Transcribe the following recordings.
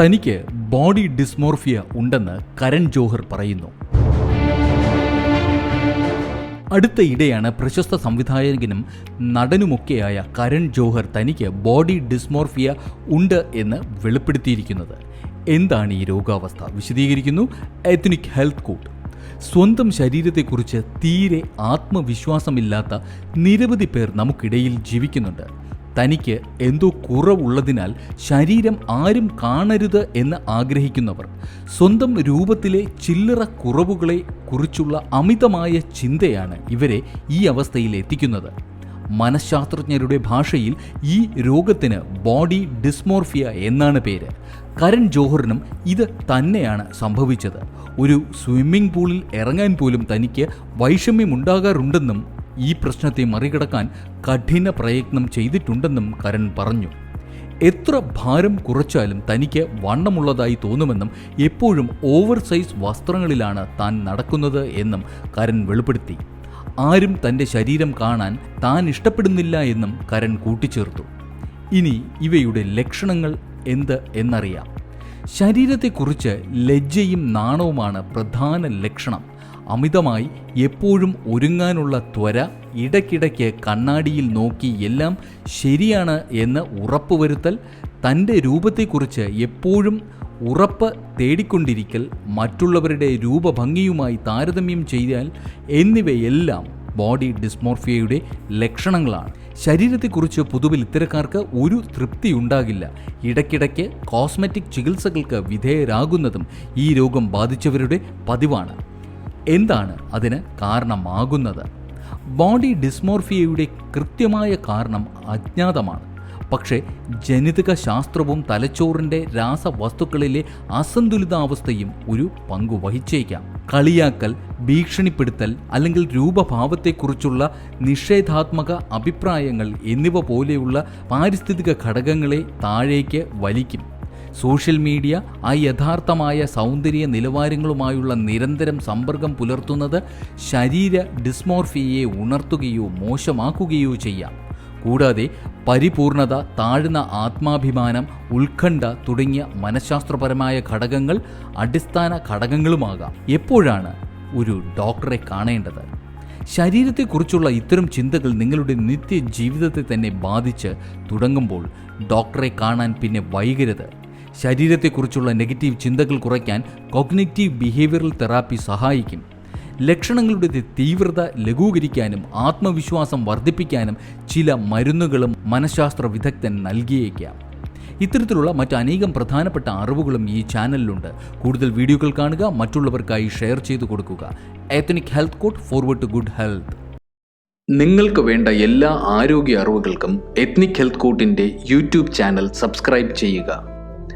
തനിക്ക് body dysmorphia ഉണ്ടെന്ന് കരൺ ജോഹർ പറയുന്നു. അടുത്തയിടെയാണ് പ്രശസ്ത സംവിധായകനും നടനുമൊക്കെയായ കരൺ ജോഹർ തനിക്ക് ബോഡി ഡിസ്മോർഫിയ ഉണ്ട് എന്ന് വെളിപ്പെടുത്തിയിരിക്കുന്നത്. എന്താണ് ഈ രോഗാവസ്ഥ? വിശദീകരിക്കുന്നു എത്നിക് ഹെൽത്ത് കോഡ്. സ്വന്തം ശരീരത്തെക്കുറിച്ച് തീരെ ആത്മവിശ്വാസമില്ലാത്ത നിരവധി പേർ നമുക്കിടയിൽ ജീവിക്കുന്നുണ്ട്. തനിക്ക് എന്തോ കുറവുള്ളതിനാൽ ശരീരം ആരും കാണരുത് എന്ന് ആഗ്രഹിക്കുന്നവർ സ്വന്തം രൂപത്തിലെ ചില്ലറ കുറവുകളെ കുറിച്ചുള്ള അമിതമായ ചിന്തയാണ് ഇവരെ ഈ അവസ്ഥയിൽ എത്തിക്കുന്നത്. മനഃശാസ്ത്രജ്ഞരുടെ ഭാഷയിൽ ഈ രോഗത്തിന് ബോഡി ഡിസ്മോർഫിയ എന്നാണ് പേര്. കരൺ ജോഹറിനും ഇത് തന്നെയാണ് സംഭവിച്ചത്. ഒരു സ്വിമ്മിംഗ് പൂളിൽ ഇറങ്ങാൻ പോലും തനിക്ക് വൈഷമ്യമുണ്ടാകാറുണ്ടെന്നും ഈ പ്രശ്നത്തെ മറികടക്കാൻ കഠിന പ്രയത്നം ചെയ്തിട്ടുണ്ടെന്നും കരൺ പറഞ്ഞു. എത്ര ഭാരം കുറച്ചാലും തനിക്ക് വണ്ണമുള്ളതായി തോന്നുമെന്നും എപ്പോഴും ഓവർ സൈസ് വസ്ത്രങ്ങളിലാണ് താൻ നടക്കുന്നത് എന്നും കരൺ വെളിപ്പെടുത്തി. ആരും തന്റെ ശരീരം കാണാൻ താൻ ഇഷ്ടപ്പെടുന്നില്ല എന്നും കരൺ കൂട്ടിച്ചേർത്തു. ഇനി ഇവയുടെ ലക്ഷണങ്ങൾ എന്ത് എന്നറിയാം. ശരീരത്തെക്കുറിച്ച് ലജ്ജയും നാണവുമാണ് പ്രധാന ലക്ഷണം. അമിതമായി എപ്പോഴും ഒരുങ്ങാനുള്ള ത്വര ഇടയ്ക്കിടയ്ക്ക് കണ്ണാടിയിൽ നോക്കി എല്ലാം ശരിയാണ് എന്ന് ഉറപ്പുവരുത്തൽ തന്റെ രൂപത്തെക്കുറിച്ച് എപ്പോഴും ഉറപ്പ് തേടിക്കൊണ്ടിരിക്കൽ മറ്റുള്ളവരുടെ രൂപഭംഗിയുമായി താരതമ്യം ചെയ്താൽ എന്നിവയെല്ലാം ബോഡി ഡിസ്മോർഫിയയുടെ ലക്ഷണങ്ങളാണ്. ശരീരത്തെക്കുറിച്ച് പൊതുവിൽ ഇത്തരക്കാർക്ക് ഒരു തൃപ്തി ഉണ്ടാകില്ല ഇടയ്ക്കിടയ്ക്ക് കോസ്മെറ്റിക് ചികിത്സകൾക്ക് വിധേയരാകുന്നതും ഈ രോഗം ബാധിച്ചവരുടെ പതിവാണ്. എന്താണ് അതിന് കാരണമാകുന്നത്? ബോഡി ഡിസ്മോർഫിയയുടെ കൃത്യമായ കാരണം അജ്ഞാതമാണ്. പക്ഷേ ജനിതക ശാസ്ത്രവും തലച്ചോറിന്റെ രാസവസ്തുക്കളിലെ അസന്തുലിതാവസ്ഥയും ഒരു പങ്കു വഹിച്ചേക്കാം. കളിയാക്കൽ ഭീഷണിപ്പെടുത്തൽ അല്ലെങ്കിൽ രൂപഭാവത്തെക്കുറിച്ചുള്ള നിഷേധാത്മക അഭിപ്രായങ്ങൾ എന്നിവ പോലെയുള്ള പാരിസ്ഥിതിക ഘടകങ്ങളെ താഴേക്ക് വലിക്കും. സോഷ്യൽ മീഡിയ ആ യഥാർത്ഥമായ സൗന്ദര്യ നിലവാരങ്ങളുമായുള്ള നിരന്തരം സമ്പർക്കം പുലർത്തുന്നത് ശരീര ഡിസ്മോർഫിയയെ ഉണർത്തുകയോ മോശമാക്കുകയോ ചെയ്യാം. കൂടാതെ പരിപൂർണത താഴ്ന്ന ആത്മാഭിമാനം ഉത്കണ്ഠ തുടങ്ങിയ മനഃശാസ്ത്രപരമായ ഘടകങ്ങൾ അടിസ്ഥാന ഘടകങ്ങളുമാകാം. എപ്പോഴാണ് ഒരു ഡോക്ടറെ കാണേണ്ടത്? ശരീരത്തെക്കുറിച്ചുള്ള ഇത്തരം ചിന്തകൾ നിങ്ങളുടെ നിത്യ ജീവിതത്തെ തന്നെ ബാധിച്ച് തുടങ്ങുമ്പോൾ ഡോക്ടറെ കാണാൻ പിന്നെ വൈകരുത്. ശരീരത്തെക്കുറിച്ചുള്ള നെഗറ്റീവ് ചിന്തകൾ കുറയ്ക്കാൻ കോഗ്നിറ്റീവ് ബിഹേവിയറൽ തെറാപ്പി സഹായിക്കും. ലക്ഷണങ്ങളുടെ തീവ്രത ലഘൂകരിക്കാനും ആത്മവിശ്വാസം വർദ്ധിപ്പിക്കാനും ചില മരുന്നുകളും മനഃശാസ്ത്ര വിദഗ്ധൻ നൽകിയേക്കാം. ഇത്തരത്തിലുള്ള മറ്റനേകം പ്രധാനപ്പെട്ട അറിവുകളും ഈ ചാനലിലുണ്ട്. കൂടുതൽ വീഡിയോകൾ കാണുക മറ്റുള്ളവർക്കായി ഷെയർ ചെയ്തു കൊടുക്കുക. Ethnic health code forward to good health നിങ്ങൾക്ക് വേണ്ട എല്ലാ ആരോഗ്യ അറിവുകൾക്കും എത്നിക് ഹെൽത്ത് കോട്ടിന്റെ യൂട്യൂബ് ചാനൽ സബ്സ്ക്രൈബ് ചെയ്യുക.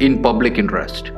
In public interest